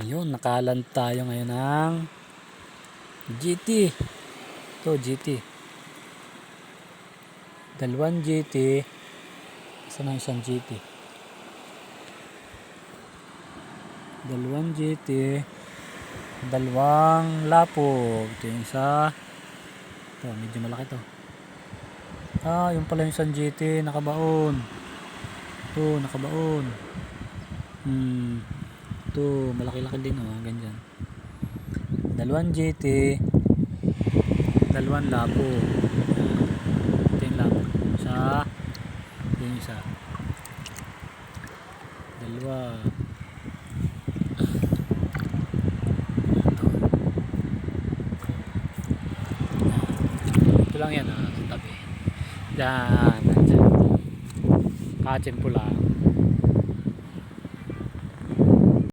Ayun, nakaland tayo ngayon ng GT. Ito, GT. Dalawang GT. Saan ang isang GT? Dalawang GT. Dalawang lapog. Ito yung isa. Ito, medyo malaki to. Ah, yung pala yung isang GT. Nakabaon. Ito, nakabaon. Hmm. Ito, malaki-laki din oh, ganyan. Dalawang GT, dalawang labo. Ito yung labo. Isa, ito yung. Dalawa. Ito. Ito lang yan ah, sa tabi. Yan, nandyan. Kachimpo lang.